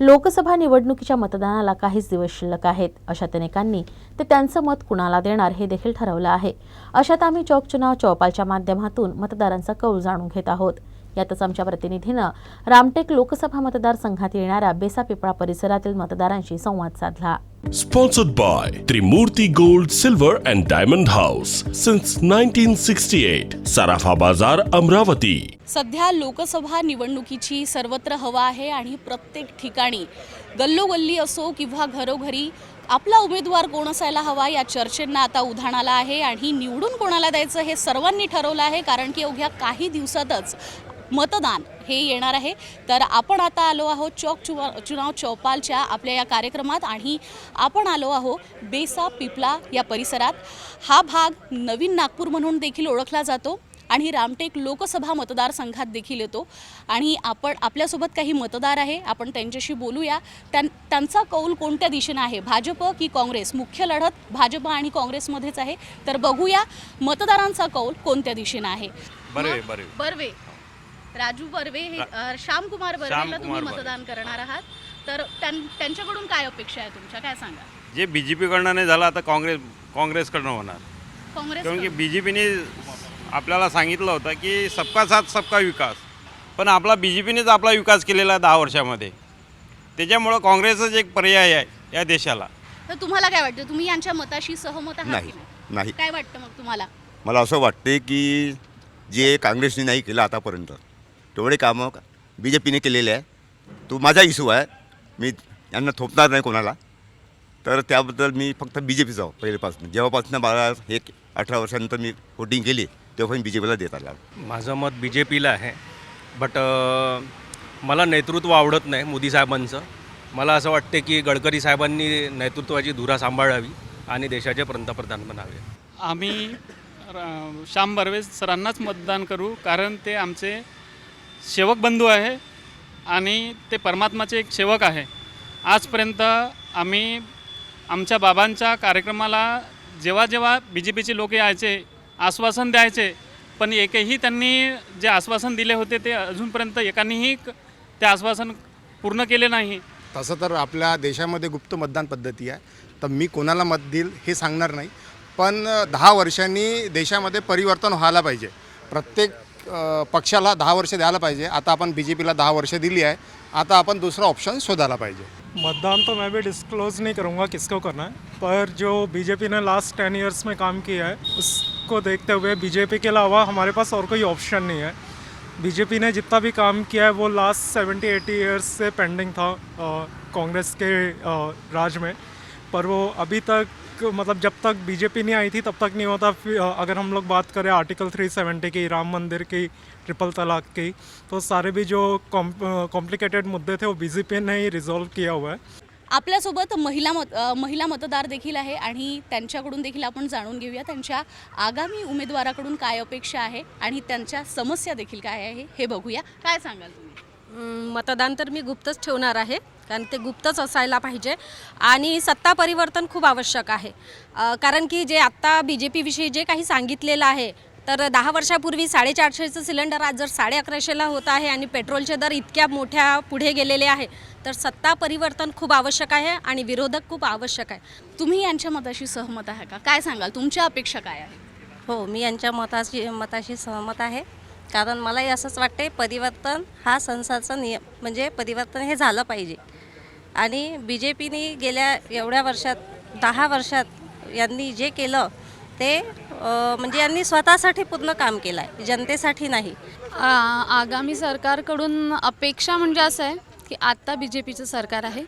लोकसभा निवडणुकीच्या मतदानाला काहीच दिवस शिल्लक आहेत. अशात अनेकांनी ते त्यांचं मत कुणाला देणार हे देखील ठरवलं आहे. अशात आम्ही चौक चुनाव चौपालच्या माध्यमातून मतदारांचा कौल जाणून घेत आहोत. यातच आमच्या प्रतिनिधीनं रामटेक लोकसभा मतदारसंघात येणाऱ्या बेसापिपळा परिसरातील मतदारांशी संवाद साधला. Sponsored by Trimurti Gold, Silver and Diamond House since 1968. Sarafa Bazar, Amravati. सध्या लोकसभा निवडणुकीची सर्वत्र हवा आहे आणि प्रत्येक ठिकाणी गल्लोगल्ली असो किंवा घरोघरी आपला उमेदवार कोण असायला हवा या चर्चेंना आता उधाण आलं आहे आणि निवडून कोणाला द्यायचं हे सर्वांनी ठरवलं आहे कारण की अवघ्या काही दिवसातच मतदान हे येणार आहे. तर आपण आता आलो आहोत चौक चुवा चुनाव चौपालच्या आपल्या या कार्यक्रमात आणि आपण आलो आहोत बेसा पिपला या परिसरात. हा भाग नवीन नागपूर म्हणून देखील ओळखला जातो आणि रामटेक लोकसभा मतदारसंघात देखील येतो. आणि आपण आपल्यासोबत काही मतदार आहे. आपण त्यांच्याशी बोलूया. त्यां त्यांचा कौल कोणत्या दिशेनं आहे? भाजप की काँग्रेस? मुख्य लढत भाजप आणि काँग्रेसमध्येच आहे. तर बघूया मतदारांचा कौल कोणत्या दिशेनं आहे. बर्वे, बर्वे. राजू बर्वे हे अ, श्यामकुमार बर्वेला तुम्ही श्यामकुमार बर्वे. मतदान करणार आहात. तर त्यां- त्यांच्याकडून काय अपेक्षा आहे तुमच्या? काय सांगा? जे बी जे पीकडनं नाही झालं आता काँग्रेस काँग्रेसकडनं होणार. काँग्रेस कारण की बी जे पीने आपल्याला सांगितलं होतं की सबका साथ सबका विकास. पण आपला बी जे पीनेच आपला विकास केलेला आहे दहा वर्षामध्ये. त्याच्यामुळं काँग्रेसच एक पर्याय आहे या देशाला. तर तुम्हाला काय वाटतं? तुम्ही यांच्या मताशी सहमत आहात नाही की नाही? नाही. काय वाटतं मग तुम्हाला? मला असं वाटते की जे काँग्रेसने नाही केलं आतापर्यंत तेवढे कामं बी जे पीने केलेले आहे तो माझा इश्यू आहे. मी यांना थोपणार नाही कोणाला. तर त्याबद्दल मी फक्त बी जे पीचा पहिल्यापासून जेव्हापासून मला हे अठरा वर्षानंतर मी वोटिंग केली तेव्हा मी बी जे पीला देत आला. माझं मत बी जे पीला आहे बट मला नेतृत्व आवडत नाही मोदी साहेबांचं. मला असं वाटते की गडकरी साहेबांनी नेतृत्वाची धुरा सांभाळावी आणि देशाचे पंतप्रधान बनावे. आम्ही श्याम बर्वे सरांनाच मतदान करू कारण ते आमचे सेवक बंधू आहे आणि ते परमात्माचे एक सेवक आहे. आजपर्यंत आम्ही आमच्या बाबांच्या कार्यक्रमाला जेव्हा जेव्हा बी जे पीचे लोक यायचे आश्वासन द्यायचे पण एकही त्यांनी जे आश्वासन दिले होते ते अजूनपर्यंत एकानेही ते आश्वासन पूर्ण केले नाही. तसं तर आपल्या देशामध्ये गुप्त मतदान पद्धती आहे. तर मी कोणाला मत देईल हे सांगणार नाही. पण दहा वर्षांनी देशामध्ये परिवर्तन व्हायला पाहिजे. प्रत्येक पक्षाला दहा वर्ष द्यायला पाहिजे. आता आपण बी जे पीला दहा वर्ष दिली आहे. आता अपन दूसरा ऑप्शन शोधाला पाहिजे. मतदान तो मैं भी डिस्क्लोज नहीं करूँगा किसको करना है पर जो बीजेपी ने लास्ट टेन इयर्स में काम किया है उसको देखते हुए बीजेपी के अलावा हमारे पास और कोई ऑप्शन नहीं है. बीजेपी ने जितना भी काम किया है वो लास्ट सेवेंटी एटी इयर्स से पेंडिंग था कांग्रेस के अ, राज में. पर वो अभी तक मतलब जब तक बीजेपी नहीं आई थी तब तक नहीं होता अगर हम लोग बात करें आर्टिकल 370 की राम मंदिर की ट्रिपल तलाक की तो सारे भी जो कॉम्प्लिकेटेड मुद्दे थे वो बीजेपी ने ही रिजॉल्व किया हुआ है। आपल्यासोबत महिला मत महिला मतदार देखील आहे आणि त्यांच्याकडून देखील आपण जाणून घेऊया त्यांच्या आगामी उमेदवाराकडून काय अपेक्षा आहे आणि त्यांच्या समस्या देखील काय आहे हे बघूया. काय सांगाल तुम्ही? मतदान तर मी गुप्तच ठेवणार आहे. कारण ते गुप्तच असायला पाहिजे. आणि सत्ता परिवर्तन खूप आवश्यक आहे. कारण की जे आत्ता बी जे पीविषयी जे काही सांगितलेलं आहे तर दहा वर्षापूर्वी साडेचारशेचं सिलेंडर आज जर साडे अकराशेला होत आहे आणि पेट्रोलचे दर इतक्या मोठ्या पुढे गेलेले आहे तर सत्ता परिवर्तन खूप आवश्यक आहे आणि विरोधक खूप आवश्यक आहे. तुम्ही यांच्या मताशी सहमत आहे का? काय सांगाल? तुमच्या अपेक्षा काय आहे? हो मी यांच्या मताशी मताशी सहमत आहे. कारण मलाही असंच वाटते परिवर्तन हा संसारचा नियम म्हणजे परिवर्तन हे झालं पाहिजे. आणि बी जे पीने गेल्या एवढ्या वर्षात दहा वर्षात यांनी जे केलं ते म्हणजे यांनी स्वतःसाठी पूर्ण काम केलं आहे जनतेसाठी नाही. आगामी सरकारकडून अपेक्षा म्हणजे असं आहे की आत्ता बी जे पीचं सरकार आहे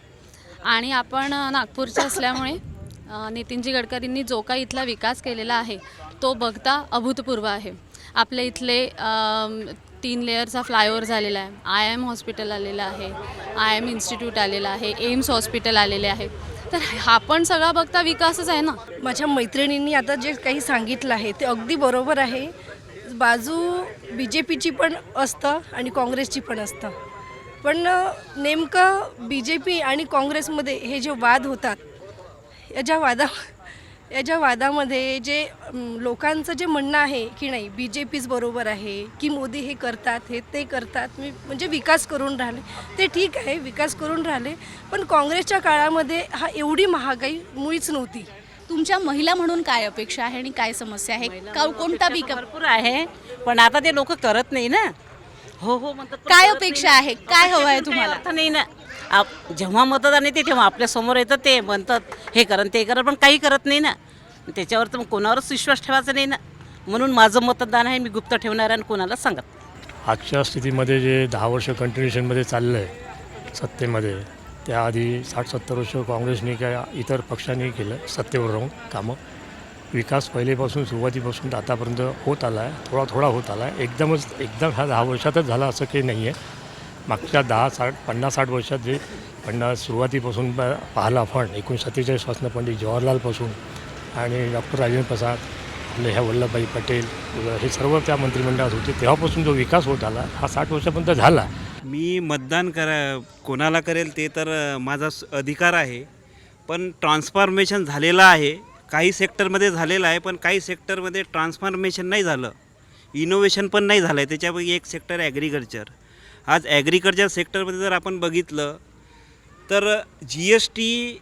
आणि आपण नागपूरचं नागपूरचे असल्यामुळे नितीनजी गडकरींनी जो काही इथला विकास केलेला आहे तो बघता अभूतपूर्व आहे. आपल्या इथले तीन लेअरचा फ्लायओव्हर झालेला आहे. आय एम हॉस्पिटल आलेलं आहे. आय एम इन्स्टिट्यूट आलेलं आहे. एम्स हॉस्पिटल आलेले आहे. तर हा पण सगळा बघता विकासच आहे ना? माझ्या मैत्रिणींनी आता जे काही सांगितलं आहे ते अगदी बरोबर आहे. बाजू बी जे पीची पण असतं आणि काँग्रेसची पण असतं. पण नेमकं बी जे पी आणि काँग्रेसमध्ये हे जे वाद होतात या ज्या वादा याच्या वादामध्ये जे लोकांचं जे म्हणणं आहे की नाही बी जे पीच बरोबर आहे की मोदी हे करतात हे ते करतात मी म्हणजे विकास करून राहिले. ते ठीक आहे विकास करून राहिले पण काँग्रेसच्या काळामध्ये हा एवढी महागाई मुळीच नव्हती. तुमच्या महिला म्हणून काय अपेक्षा आहे आणि काय समस्या आहे? का कोणता विकास भरपूर आहे पण आता ते लोक करत नाही ना. हो हो म्हणतात काय अपेक्षा नाही. आहे? काय हवं आहे तुम्हाला? नाही ना. आप- जेव्हा मतदान येते तेव्हा आपल्यासमोर येतं ते म्हणतात हे करण ते करा पण काही करत नाही ना. त्याच्यावर तर मग कोणावरच विश्वास ठेवायचा नाही ना. म्हणून माझं मतदान आहे मी गुप्त ठेवणार आणि कोणाला सांगत आजच्या स्थितीमध्ये जे दहा वर्ष कंटिन्युएशनमध्ये चाललं आहे सत्तेमध्ये त्याआधी साठ सत्तर वर्ष काँग्रेसने काय इतर पक्षांनी केलं सत्तेवर राहून कामं. विकास पहिलेपासून सुरुवातीपासून तर आतापर्यंत होत आला आहे थोडा थोडा होत आला आहे एकदमच एकदम हा दहा वर्षातच झाला असं काही नाही आहे मागच्या दहा साठ पन्नास साठ वर्षात जे पन्नास सुरुवातीपासून पाहिलं पाहिला आपण एकोणीस सत्तेचाळीसपासून पंडित जवाहरलालपासून आणि डॉक्टर राजेंद्र प्रसाद आपले ह्या वल्लभभाई पटेल हे सर्व त्या मंत्रिमंडळात होते. तेव्हापासून जो विकास होत आला हा साठ वर्षापर्यंत झाला. मी मतदान करा कोणाला करेल ते तर माझा अधिकार आहे. पण ट्रान्सफॉर्मेशन झालेलं आहे. काही सेक्टरमध्ये झालेलं आहे पण काही सेक्टरमध्ये ट्रान्सफॉर्मेशन नाही झालं. इनोव्हेशन पण नाही झालं आहे त्याच्यापैकी एक सेक्टर ॲग्रिकल्चर. आज ॲग्रिकल्चर सेक्टरमध्ये जर आपण बघितलं तर जी एस टी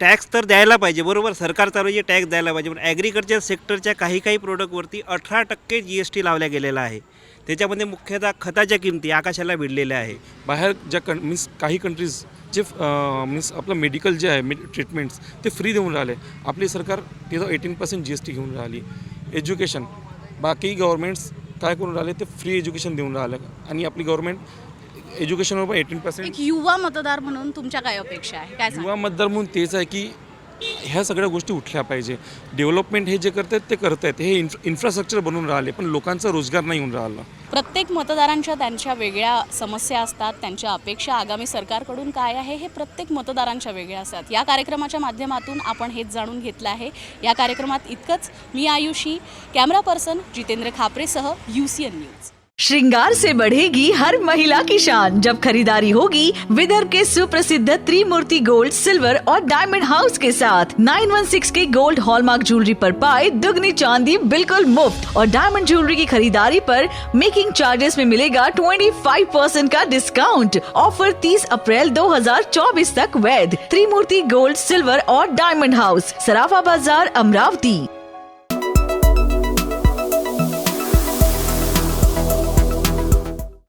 टॅक्स तर द्यायला पाहिजे बरोबर? सरकार चालू टॅक्स द्यायला पाहिजे. पण ॲग्रिकल्चर सेक्टरच्या काही काही प्रोडक्टवरती अठरा टक्के जी एस टी लावल्या गेलेला आहे. त्याच्यामध्ये मुख्यतः खताच्या किमती आकाशाला भिडलेल्या आहे. बाहेर ज्या कं मीन्स काही कंट्रीज जे मीन्स आपलं मेडिकल जे आहे मे ट्रीटमेंट्स ते फ्री देऊन राहिले. आपली सरकार तिथं eighteen percent G S T घेऊन राहिली. एज्युकेशन बाकी गव्हर्मेंट्स काय करून राहिले ते फ्री एज्युकेशन देऊन राहिलं. आणि आपली गव्हर्मेंट एज्युकेशनवर पण एटीन पर्सेंट एक युवा मतदार म्हणून तुमच्या काय अपेक्षा आहे? काय युवा मतदार म्हणून तेच आहे की ह्या सगळ्या गोष्टी उठल्या पाहिजे. डेव्हलपमेंट हे जे करतायत ते करतायत. हे इन्फ्रा इन्फ्रास्ट्रक्चर बनून राहिले पण लोकांचा रोजगार नाही होऊन राहिला. प्रत्येक मतदारांच्या त्यांच्या वेगळ्या समस्या असतात त्यांच्या अपेक्षा आगामी सरकारकडून काय आहे हे प्रत्येक मतदारांच्या वेगळ्या असतात. या कार्यक्रमाच्या माध्यमातून आपण हेच जाणून घेतलं आहे. या कार्यक्रमात इतकंच. मी आयुषी कॅमेरा पर्सन जितेंद्र खापरेसह यू सी एन न्यूज श्रृंगार से बढ़ेगी हर महिला की शान। जब खरीदारी होगी, विदर्भ के सुप्रसिद्ध त्रिमूर्ति गोल्ड, सिल्वर और डायमंड हाउस के साथ। 916 के गोल्ड हॉलमार्क ज्वेलरी पर पाए दुगनी चांदी बिल्कुल मुफ़्त। और डायमंड ज्वेलरी की खरीदारी पर मेकिंग चार्जेस में मिलेगा 25 परसेंट का डिस्काउंट ऑफ़र 30 अप्रैल 2024 तक वैध। त्रिमूर्ति गोल्ड, सिल्वर और डायमंड हाउस, सराफा बाज़ार, अमरावती।